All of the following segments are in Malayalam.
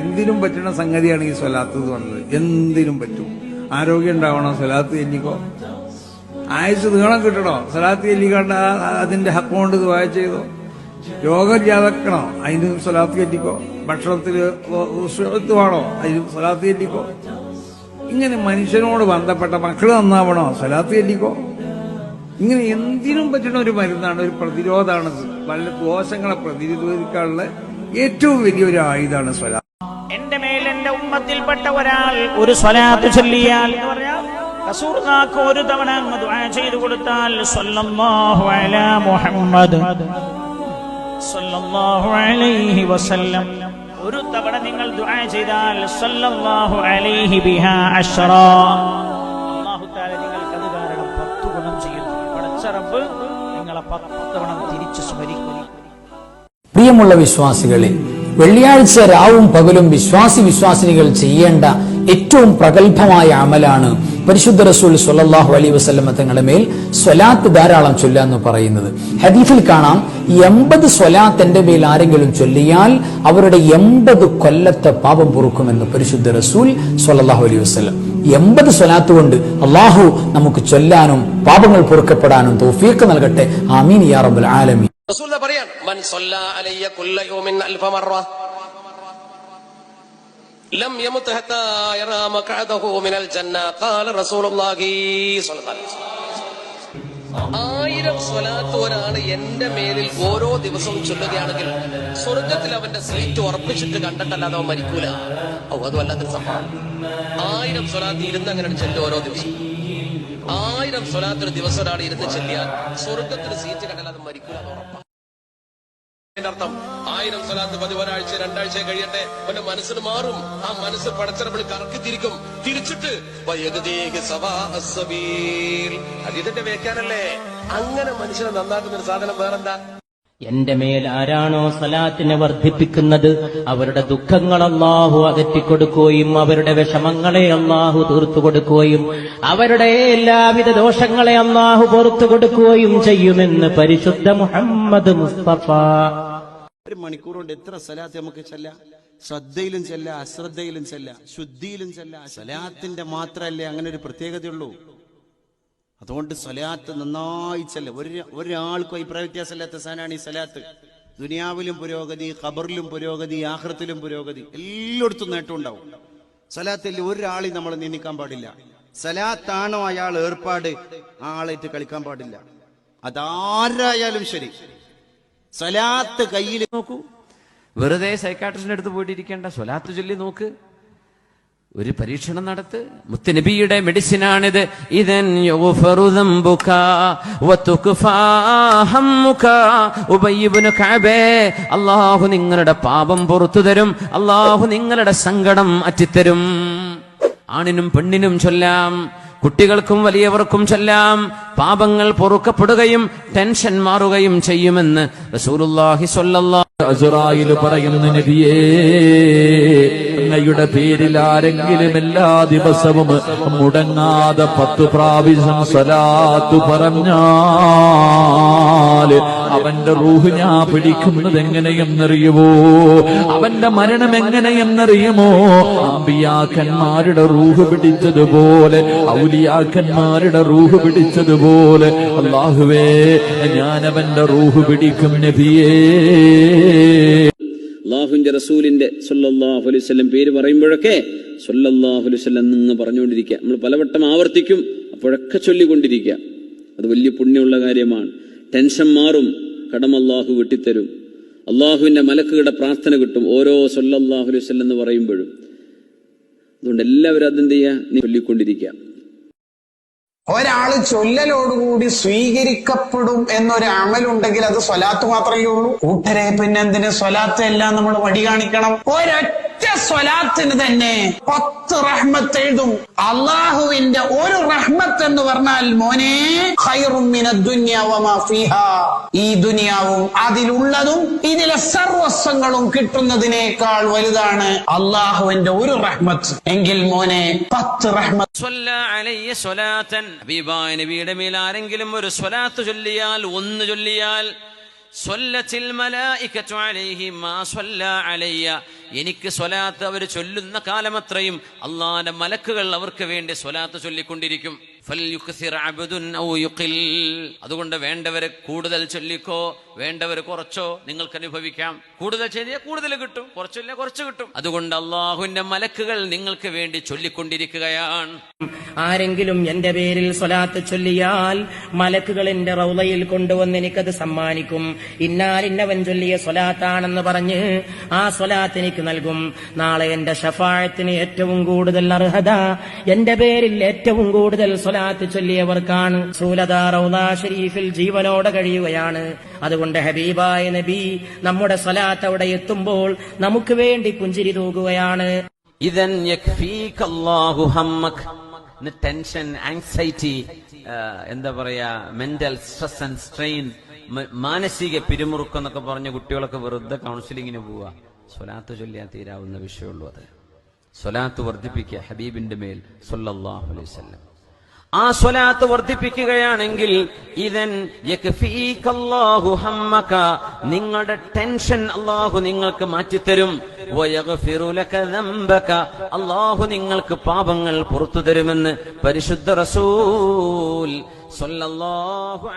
എന്തിനും പറ്റുന്ന സംഗതിയാണ് ഈ സ്വലാത്ത് എന്ന് പറഞ്ഞത്. എന്തിനും പറ്റും. ആരോഗ്യം ഉണ്ടാവണോ സ്വലാത്ത് ചെല്ലിക്കോ. ആയുസ് നീളം കിട്ടണോ? സ്വലാത്ത് ചെല്ലിക്കാണ്ട് അതിന്റെ ഹക്കോണ്ട് കൊണ്ട് ദുആ ചെയ്തോ? രോഗം ജാതക്കണോ അതിന് സ്വലാത്ത് ചെല്ലിക്കോ? ഭക്ഷണത്തിൽ വേണോ? അതിന് സ്വലാത്ത് ചെല്ലിക്കോ? ഇങ്ങനെ മനുഷ്യനോട് ബന്ധപ്പെട്ട മക്കൾ നന്നാവണോ? സ്വലാത്ത് ചെല്ലിക്കോ? ഇങ്ങനെ എന്തിനും പറ്റുന്ന ഒരു മരുന്നാണ് ഒരു പ്രതിരോധാണ് പല ദോഷങ്ങളെ പ്രതിരോധിക്കാനുള്ള ഏറ്റവും വലിയൊരു ആയുധമാണ് സ്വലാത്ത്. എന്റെ ഉമ്മത്തിൽപ്പെട്ട ഒരാൾ ഒരു സ്വലാത്ത് ചൊല്ലിയാൽ ഒരു തവണ ചെയ്തു കൊടുത്താൽ മുഹമ്മദ് വസല്ലം. ഒരു തവണ നിങ്ങൾ ദുആ ചെയ്താൽ സ്വല്ലല്ലാഹു അലൈഹി ബിഹാ അശ്റാ. അല്ലാഹു തആല നിങ്ങൾക്ക് അത് കാരണം പത്ത് ഗുണം ചെയ്യുന്നു. പടച്ച റബ്ബ് നിങ്ങളെ പത്ത് തവണ തിരിച്ചു സ്മരിക്കും പ്രിയമുള്ള വിശ്വാസികളെ വെള്ളിയാഴ്ച രാവും പകലും വിശ്വാസി വിശ്വാസിനികൾ ചെയ്യേണ്ട ഏറ്റവും പ്രഗത്ഭമായ അമലാണ് പരിശുദ്ധ റസൂൽ സ്വല്ലല്ലാഹു അലൈ വസല്ലമ തങ്ങളുടെ മേൽ സ്വലാത്ത് ധാരാളം ചൊല്ലുക എന്ന് പറയുന്നത്. ഹദീഫിൽ കാണാം എൺപത് സ്വലാത്ത് എന്റെ മേൽ ആരെങ്കിലും ചൊല്ലിയാൽ അവരുടെ എൺപത് കൊല്ലത്തെ പാപം പൊറുക്കുമെന്ന് പരിശുദ്ധ റസൂൽ സ്വല്ലല്ലാഹു അലൈ വസ്ലം എൺപത് സ്വലാത്ത് കൊണ്ട് അള്ളാഹു നമുക്ക് ചൊല്ലാനും പാപങ്ങൾ പൊറുക്കപ്പെടാനും തോഫീക്ക് നൽകട്ടെ. ആമീൻ യാ റബ്ബൽ ആലമീൻ. റസൂൽ പറയാണ് മൻ അലയ്യ കുല്ല യൗമിൻ അൽഫ മറ. ലം മിനൽ ഖാല റസൂലുള്ളാഹി സ്വല്ലല്ലാഹി ആയിരം എന്റെ മേലിൽ ഓരോ ദിവസവും ചൊല്ലുകയാണെങ്കിൽ സ്വർഗത്തിൽ അവന്റെ സീറ്റ് ഉറപ്പിച്ചിട്ട് കണ്ടിട്ടല്ലാതെ അവൻ മരിക്കൂല. ഓ അത് വല്ലാത്തൊരു സംഭവം. ആയിരം സ്വലാത്ത് ഇരുന്ന് അങ്ങനെ ചെല്ലും ഓരോ ദിവസം. ആയിരം സ്വലാത്ത് ഒരു ദിവസം ഒരാൾ ഇരുന്ന് ചെല്ലിയാൽ. സ്വർഗത്തിൽ സീറ്റ് കണ്ടാൽ അത് മരിക്കൂല ഉറപ്പാണ് അർത്ഥം ആയിരം സ്വലാത്ത് പതിവ് ഒരാഴ്ച രണ്ടാഴ്ച കഴിയട്ടെ. അവന്റെ മനസ്സിന് മാറും. ആ മനസ്സ് പടച്ചറപ്പിൾ കറക്കി തിരിക്കും തിരിച്ചിട്ട് അതിന്റെ വേക്കാനല്ലേ അങ്ങനെ മനുഷ്യനെ നന്നാക്കുന്ന ഒരു സാധനം വേറെന്താ? എന്റെ മേൽ ആരാണോ സലാത്തിനെ വർദ്ധിപ്പിക്കുന്നത് അവരുടെ ദുഃഖങ്ങൾ അള്ളാഹു അകറ്റിക്കൊടുക്കുകയും അവരുടെ വിഷമങ്ങളെ അള്ളാഹു തീർത്തു കൊടുക്കുകയും അവരുടെ എല്ലാവിധ ദോഷങ്ങളെ അള്ളാഹു പുറത്തു കൊടുക്കുകയും ചെയ്യുമെന്ന് പരിശുദ്ധ മുഹമ്മദ് മുസ്തഫ. ഒരു മണിക്കൂർ കൊണ്ട് എത്ര സലാത്ത് നമുക്ക് ചെല്ല? ശ്രദ്ധയിലും ചെല്ല അശ്രദ്ധയിലും ചെല്ല ശുദ്ധിയിലും ചെല്ല. സലാത്തിന്റെ മാത്രല്ലേ അങ്ങനെ ഒരു പ്രത്യേകതയുള്ളൂ? അതുകൊണ്ട് സലാത്ത് നന്നായി ചെല്ല. ഒരു ഒരാൾക്കും അഭിപ്രായ വ്യത്യാസമില്ലാത്ത സാധനമാണ് ഈ സലാത്ത് ദുനിയാവിലും പുരോഗതി ഖബറിലും പുരോഗതി ആഹ്റത്തിലും പുരോഗതി എല്ലായിടത്തും നേട്ടം ഉണ്ടാവും. സലാത്തിൽ ഒരാളെയും നമ്മൾ നിന്ദിക്കാൻ പാടില്ല. സലാത്താണോ അയാൾ ഏർപ്പാട്? ആളായിട്ട് കളിക്കാൻ പാടില്ല. അതാരായാലും ശരി. സലാത്ത് കയ്യിൽ നോക്കൂ. വെറുതെ സൈക്കാട്രിസ്റ്റിന്റെ അടുത്ത് പോയിട്ടിരിക്കേണ്ട. സ്വലാത്ത് ചൊല്ലി നോക്ക്. ഒരു പരീക്ഷണം നടത്ത്. മുത്തനബിയുടെ മെഡിസിനാണിത്. ഇതൻ അള്ളാഹു നിങ്ങളുടെ പാപം പുറത്തു തരും. അള്ളാഹു നിങ്ങളുടെ സങ്കടം അറ്റിത്തരും. ആണിനും പെണ്ണിനും ചൊല്ലാം കുട്ടികൾക്കും വലിയവർക്കും ചൊല്ലാം പാപങ്ങൾ പൊറുക്കപ്പെടുകയും ടെൻഷൻ മാറുകയും ചെയ്യുമെന്ന് റസൂലുള്ളാഹി സ്വല്ലല്ലാഹു വസല്ലം പറയുന്ന നബിയേ. അങ്ങയുടെ പേരിൽ ആരെങ്കിലും എല്ലാ ദിവസവും മുടങ്ങാതെ പത്തു പ്രാവശ്യം സലാത്തു പറഞ്ഞാൽ അവന്റെ റൂഹ് ഞാൻ പിടിക്കുന്നത് എങ്ങനെയെന്നറിയുമോ? അവന്റെ മരണം എങ്ങനെയെന്നറിയുമോ? അമ്പിയാക്കന്മാരുടെ റൂഹ് പിടിച്ചതുപോലെ ഔലിയാക്കന്മാരുടെ റൂഹ് പിടിച്ചതുപോലെ അള്ളാഹുവേ അവന്റെ റൂഹ് പിടിക്കും നബിയേ. അള്ളാഹുവിന്റെ റസൂലിന്റെ സല്ലല്ലാഹു അലൈഹി വസല്ലം പേര് പറയുമ്പോഴൊക്കെ സല്ലല്ലാഹു അലൈഹി വസല്ലം എന്ന് പറഞ്ഞുകൊണ്ടിരിക്കുക. നമ്മൾ പലവട്ടം ആവർത്തിക്കും അപ്പോഴൊക്കെ ചൊല്ലിക്കൊണ്ടിരിക്കുക. അത് വലിയ പുണ്യമുള്ള കാര്യമാണ്. ടെൻഷൻ മാറും കടം അള്ളാഹു വെട്ടിത്തരും. അള്ളാഹുവിന്റെ മലക്കുകളുടെ പ്രാർത്ഥന കിട്ടും ഓരോ സല്ലല്ലാഹു അലൈഹി വസല്ലം എന്ന് പറയുമ്പോഴും. അതുകൊണ്ട് എല്ലാവരും അതെന്ത് ചെയ്യുക? ചൊല്ലിക്കൊണ്ടിരിക്കുക. ഒരാൾ ചൊല്ലലോടുകൂടി സ്വീകരിക്കപ്പെടും എന്നൊരു അമലുണ്ടെങ്കിൽ അത് സ്വലാത്ത് മാത്രമേ ഉള്ളൂ? കൂട്ടരെ പിന്നെന്തിന്? സ്വലാത്ത് എല്ലാം നമ്മൾ വടി കാണിക്കണം. ഒരൊറ്റ സ്വലാത്തിന് തന്നെ പത്ത് റഹ്മത്ത് എഴുതും. അള്ളാഹുവിന്റെ ഒരു റഹ്മത്ത് എന്ന് പറഞ്ഞാൽ മോനെ. ഈ ദുനിയാവും അതിലുള്ളതും ഇതിലെ സർവസ്വങ്ങളും കിട്ടുന്നതിനേക്കാൾ വലുതാണ് അള്ളാഹുവിന്റെ ഒരു റഹ്മത്ത്. എങ്കിൽ മോനെ പത്ത് റഹ്മത്ത് നബിയുടെ മേൽ ആരെങ്കിലും ഒരു സ്വലാത്ത് ചൊല്ലിയാൽ ഒന്ന് ചൊല്ലിയാൽ സ്വല്ലത്തിൽ മലായികത്തു അലൈഹി മാ സ്വല്ല അലയ്യ. എനിക്ക് സ്വലാത്ത് അവർ ചൊല്ലുന്ന കാലമത്രയും അള്ളാന്റെ മലക്കുകൾ അവർക്ക് വേണ്ടി സ്വലാത്ത് ചൊല്ലിക്കൊണ്ടിരിക്കും. അതുകൊണ്ട് വേണ്ടവരെ കൂടുതൽ ചൊല്ലിക്കോ വേണ്ടവർ കുറച്ചോ നിങ്ങൾക്ക് അനുഭവിക്കാം കൂടുതൽ ചെയ്താൽ കൂടുതൽ കിട്ടും കുറച്ചില്ല കുറച്ച് കിട്ടും. അതുകൊണ്ട് അള്ളാഹുവിന്റെ മലക്കുകൾ നിങ്ങൾക്ക് വേണ്ടി ചൊല്ലിക്കൊണ്ടിരിക്കുകയാണ്. ആരെങ്കിലും എന്റെ പേരിൽ സ്വലാത്ത് ചൊല്ലിയാൽ മലക്കുകൾ എന്റെ റൗലയിൽ കൊണ്ടുവന്ന് എനിക്കത് സമ്മാനിക്കും. ഇന്നാലിന്നവൻ ചൊല്ലിയ സ്വലാത്താണെന്ന് പറഞ്ഞ് ആ സ്വലാത്ത് എനിക്ക് നൽകും. നാളെ എന്റെ ഷഫായത്തിന് ഏറ്റവും കൂടുതൽ അർഹത എന്റെ പേരിൽ ഏറ്റവും കൂടുതൽ സ്വലാത്ത് ചൊല്ലിയവർക്കാണ് ഷരീഫിൽ ജീവനോടെ കഴിയുകയാണ്. അതുകൊണ്ട് ഹബീബായ നബി നമ്മുടെ സലാത്ത് അവിടെ എത്തുമ്പോൾ നമുക്ക് വേണ്ടി പുഞ്ചിരി തൂകുകയാണ്. ടെൻഷൻ ആങ്സൈറ്റി എന്താ പറയാ മെന്റൽ സ്ട്രെസ് ആൻഡ് സ്ട്രെയിൻ മാനസിക പിരിമുറുക്കം എന്നൊക്കെ പറഞ്ഞ കുട്ടികളൊക്കെ വെറുതെ കൗൺസിലിങ്ങിന് പോവുക സ്വലാത്ത് ചൊല്ലിയാൽ തീരാവുന്ന വിഷയമുള്ളൂ അത്. സ്വലാത്ത് വർദ്ധിപ്പിക്കുക ഹബീബിന്റെ മേൽ സല്ലല്ലാഹു അലൈഹി വസല്ലം. ആ സ്വലാത്ത് വർദ്ധിപ്പിക്കുകയാണെങ്കിൽ ഇതൻ നിങ്ങളുടെ ടെൻഷൻ അള്ളാഹു നിങ്ങൾക്ക് മാറ്റിത്തരും. അള്ളാഹു നിങ്ങൾക്ക് പാപങ്ങൾ പുറത്തു തരുമെന്ന് പരിശുദ്ധ റസൂൽ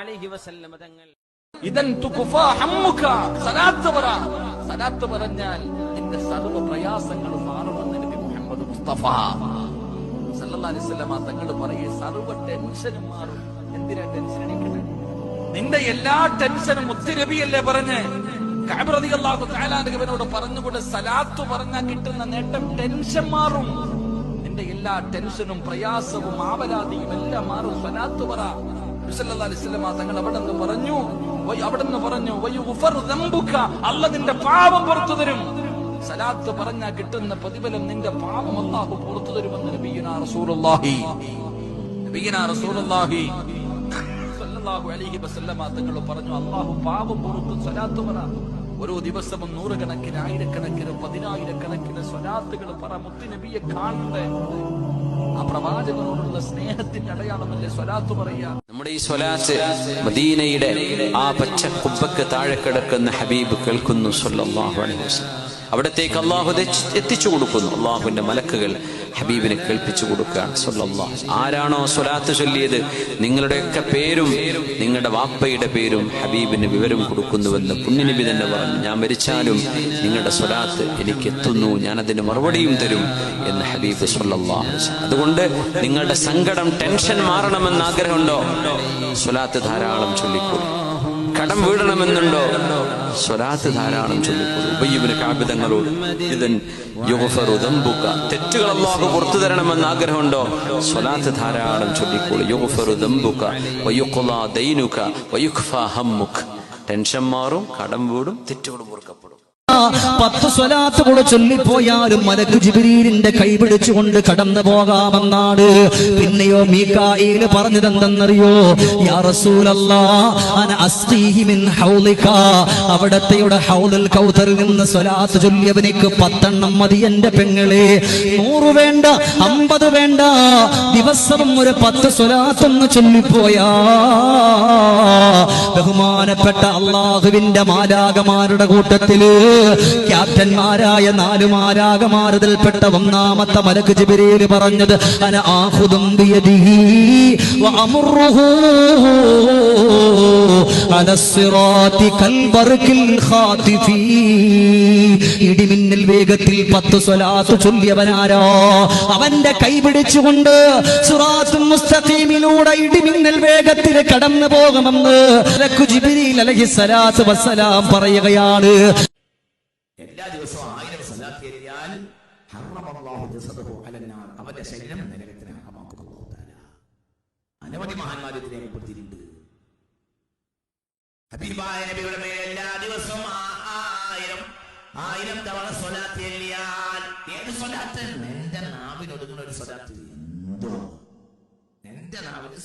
അലൈഹി വസല്ലം തങ്ങൾ. ഇതൻ സലാത്ത് പറ. സലാത്ത് പറഞ്ഞാൽ നിന്റെ സർവ പ്രയാസങ്ങളും മാറുമെന്ന് നബി മുഹമ്മദ് മുസ്തഫ. വസല്ലമ തങ്ങൾ പറയേ സർവ ടെൻഷനും മാറും. എന്തിനാ ടെൻഷൻ അടിക്കുന്നത് നിന്റെ എല്ലാ ടെൻഷനും മുത്തുനബിയല്ലേ പറഞ്ഞ്? റളിയല്ലാഹു തആല അൻഹുവിനോട് പറഞ്ഞുകൊണ്ട് സലാത്ത് പറഞ്ഞാൽ കിട്ടുന്ന നേട്ടം ടെൻഷൻ മാറും. നിന്റെ എല്ലാ ടെൻഷനും പ്രയാസവും ആവലാതിയും എല്ലാം മാറും. സലാത്ത് പറ. വസല്ലമ തങ്ങൾ അവിടെ നിന്ന് പറഞ്ഞു അവിടെ നിന്ന് പറഞ്ഞു അല്ല നിന്റെ പാപം പുറത്തു തരും. സലാത്ത് പറഞ്ഞാൽ കിട്ടുന്ന പ്രതിഫലം നിന്റെ പാപം അല്ലാഹു പുറത്തു തരുമെന്ന് നബിയുനാ റസൂലുള്ളാഹി. നബിയുനാ റസൂലുള്ളാഹി സല്ലല്ലാഹു അലൈഹി വസല്ലമ തങ്ങൾ പറഞ്ഞു അല്ലാഹു പാപം പുറത്തു സലാത്ത് പറ. ഓരോ ദിവസവും നൂറുകണക്കിന് ആയിരക്കണക്കിന് പതിനായിരക്കണക്കിന് സ്വലാത്തുകൾ പറ. മുത്തി നബിയെ കാണണ്ടേ ആ പ്രവാചകനോടുള്ള സ്നേഹത്തിന്റെ അടയാളമല്ലേ സ്വലാത്ത് പറയാ നമ്മുടെ ഈ സ്വലാത്ത് മദീനയുടെ ആ പച്ച കുബ്ബക്ക് താഴെ കിടക്കുന്ന ഹബീബ് കേൾക്കുന്നു സല്ലല്ലാഹു അലൈഹി വസല്ലം. അവിടത്തേക്ക് അള്ളാഹു എത്തിച്ചു കൊടുക്കുന്നു. അള്ളാഹുവിന്റെ മലക്കുകൾ ഹബീബിനെ കേൾപ്പിച്ചു കൊടുക്കുകയാണ്. ആരാണോ സ്വലാത്ത് ചൊല്ലിയത്? നിങ്ങളുടെയൊക്കെ പേരും നിങ്ങളുടെ വാപ്പയുടെ പേരും ഹബീബിന് വിവരം കൊടുക്കുന്നുവെന്ന് പുണ്യനബി തന്നെ പറഞ്ഞു. ഞാൻ മരിച്ചാലും നിങ്ങളുടെ സ്വലാത്ത് എനിക്ക് എത്തുന്നു ഞാൻ അതിന് മറുപടിയും തരും എന്ന് ഹബീബ് അതുകൊണ്ട് നിങ്ങളുടെ സങ്കടം ടെൻഷൻ മാറണമെന്ന് ആഗ്രഹമുണ്ടോ? സ്വലാത്ത് ധാരാളം ചൊല്ലിക്കൊള്ളു കടം വീടണമെന്നുണ്ടോ? സ്വലാത്ത് ധാരാളം ചൊല്ലിക്കൊള്ളു ഉബയ്യബിന് കാബിതങ്ങളോട് ഇതൻ യുഗഫറു ദംബുക. തെറ്റുകൾ പുറത്തു തരണമെന്ന് ആഗ്രഹമുണ്ടോ? സ്വലാത്ത് ധാരാളം ചൊല്ലിക്കൊള്ളു. യുഗഫറു ദംബുക വയുഖ്ലാ ദൈനുക വയുഖ്ഫ ഹമ്മുക. ടെൻഷൻ മാറും കടം വീടും പൊറുക്കപ്പെടും പത്ത് സ്വലാത്ത് കൂടെ ചൊല്ലിപ്പോയാലും മലക്ക് ജിബിരീലിന്റെ കൈ പിടിച്ചുകൊണ്ട് കടന്നു പോകാമെന്നാണ്. പിന്നെയോ മീക്കായിൽ പറഞ്ഞതെന്തെന്നറിയോ? യാ അന മിൻ ഹൗലിക. അവിടത്തെയുടെ ഹൗലുൽ കൗതറിൽ നിന്ന് സ്വലാത്ത് ചൊല്ലിയവനിക്ക് പത്തെണ്ണം മതി എന്റെ പെങ്ങളെ. നൂറ് വേണ്ട അമ്പത് വേണ്ട ദിവസവും ഒരു പത്ത് സ്വലാത്തൊന്ന് ചൊല്ലിപ്പോയാ. ബഹുമാനപ്പെട്ട അള്ളാഹുവിന്റെ മാലാകമാരുടെ കൂട്ടത്തിൽ ക്യാപ്റ്റന്മാരായ നാലു മാരാകമാരതിൽപ്പെട്ട ഒന്നാമത്തെ മലക്ക് ജിബിരിയിൽ പറഞ്ഞത് അന ആഹുദും ഇടിമിന്നൽ വേഗത്തിൽ പത്ത് സ്വലാത്ത് ചൊല്ലിയവനാരോ? അവന്റെ കൈ പിടിച്ചുകൊണ്ട് സുറാത്തും മുസ്തഖീമിലൂടെ ഇടിമിന്നൽ വേഗത്തിൽ കടന്നു പോകുമെന്ന് പറയുകയാണ്. എല്ലാ ദിവസവും ആയിരം സലാത്ത് എത്തിയാൽ അവന്റെ ശരീരം നരകത്തിന് ഹറമാക്കുന്നു അനവധി മഹാന്മാർ ഇതിനെ രേഖപ്പെടുത്തിയിട്ടുണ്ട് ഹബീബായ നബിയുടെ എല്ലാ ദിവസവും ആയിരം ആയിരം തവണ സ്വലാത്ത് എല്ലിയാൽ ഏത് സ്വലാത്ത്? എന്റെ നാവിനൊതുങ്ങുന്ന ഒരു സ്വലാത്ത്. എന്തോ? എന്റെ നാവിന്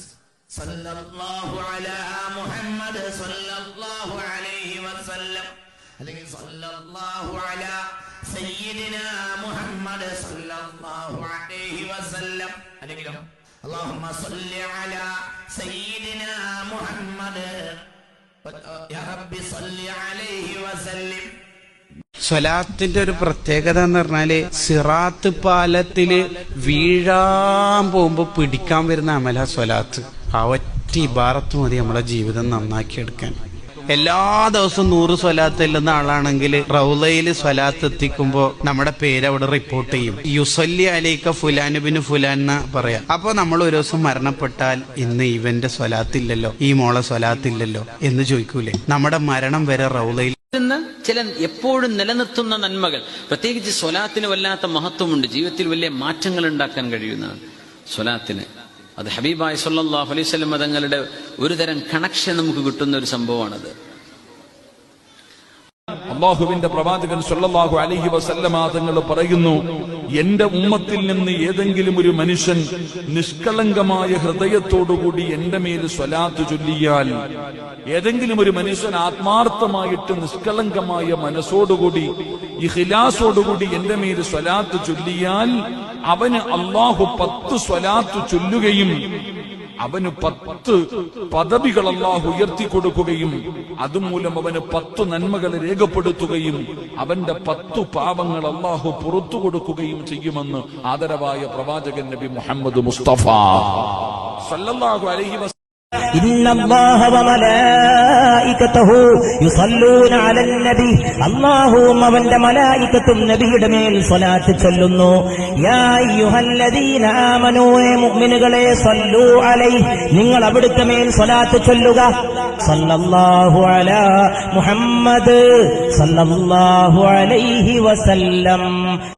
സല്ലല്ലാഹു അലാ മുഹമ്മദ് സല്ലല്ലാഹു അലൈഹി വസല്ലം അല്ലെങ്കിൽ സല്ലല്ലാഹു അലാ സയ്യിദിന മുഹമ്മദ് സല്ലല്ലാഹു അലൈഹി വസല്ലം. അല്ലെങ്കിലോ അല്ലാഹുമ്മ സല്ലി അലാ സയ്യിദിന മുഹമ്മദ്. യാ റബ്ബി സല്ലി അലൈഹി വസല്ലം. സ്വലാത്തിന്റെ ഒരു പ്രത്യേകത എന്ന് പറഞ്ഞാൽ സിറാത്ത് പാലത്തിൽ വീഴാൻ പോകുമ്പോ പിടിക്കാൻ വരുന്ന അമല സ്വലാത്ത്. ആ ഒറ്റ ഇബാറത്ത് മതി നമ്മളെ ജീവിതം നന്നാക്കിയെടുക്കാൻ. എല്ലാ ദിവസവും നൂറ് സ്വലാത്ത് ചെല്ലുന്ന ആളാണെങ്കിൽ റൗലയിൽ സ്വലാത്ത് എത്തിക്കുമ്പോ നമ്മുടെ പേര് അവിടെ റിപ്പോർട്ട് ചെയ്യും. യുസല്ലി അലൈക്ക ഫുലാനുബിന് ഫുലാൻ എന്ന് പറയാം. അപ്പൊ നമ്മൾ ഒരു ദിവസം മരണപ്പെട്ടാൽ ഇന്ന് ഇവന്റെ സ്വലാത്തില്ലല്ലോ ഈ മോളെ സ്വലാത്തില്ലല്ലോ എന്ന് ചോദിക്കൂലേ? നമ്മുടെ മരണം വരെ റൗലയിൽ ചില എപ്പോഴും നിലനിർത്തുന്ന നന്മകൾ. പ്രത്യേകിച്ച് സ്വലാത്തിന് വല്ലാത്ത മഹത്വമുണ്ട്. ജീവിതത്തിൽ വലിയ മാറ്റങ്ങൾ ഉണ്ടാക്കാൻ കഴിയുന്നതാണ് സ്വലാത്തിന്. അത് ഹബീബായ് സല്ലാഹു അലൈഹി സ്വലം തങ്ങളുടെ ഒരു തരം കണക്ഷൻ നമുക്ക് കിട്ടുന്ന ഒരു സംഭവമാണത്. അള്ളാഹുവിന്റെ പ്രവാചകൻ സല്ലല്ലാഹു അലഹി വസല്ലമാതങ്ങൾ പറയുന്നു എന്റെ ഉമ്മത്തിൽ നിന്ന് ഏതെങ്കിലും ഒരു മനുഷ്യൻ നിഷ്കളങ്കമായ ഹൃദയത്തോടുകൂടി എന്റെ മേൽ സ്വലാത്ത് ചൊല്ലിയാൽ ഏതെങ്കിലും ഒരു മനുഷ്യൻ ആത്മാർത്ഥമായിട്ട് നിഷ്കളങ്കമായ മനസ്സോടുകൂടി ഇഹിലാസോടുകൂടി ഹിലാസോടുകൂടി എന്റെ മേൽ സ്വലാത്ത് ചൊല്ലിയാൽ അവന് അള്ളാഹു പത്ത് സ്വലാത്ത് ചൊല്ലുകയും അവന് പത്ത് പദവികൾ അള്ളാഹു ഉയർത്തി കൊടുക്കുകയും അതുമൂലം അവന് പത്ത് നന്മകൾ രേഖപ്പെടുത്തുകയും അവന്റെ പത്തു പാപങ്ങൾ അള്ളാഹു പുറത്തു കൊടുക്കുകയും ചെയ്യുമെന്ന് ആദരവായ പ്രവാചകൻ നബി മുഹമ്മദ് മുസ്തഫ. സല്ലല്ലാഹു അലൈഹി അള്ളാഹുവും അവന്റെ മലായിക്കത്തും നബിയുടെ മേൽ സ്വലാത്ത് ചൊല്ലുന്നു. മുഅ്മിനുകളെ സല്ലൂ അലൈ നിങ്ങൾ അവിടുത്തെ മേൽ സ്വലാത്ത് ചൊല്ലുക. സല്ലല്ലാഹു അല മുഹമ്മദ് സല്ലല്ലാഹു അലൈഹി വസല്ലം.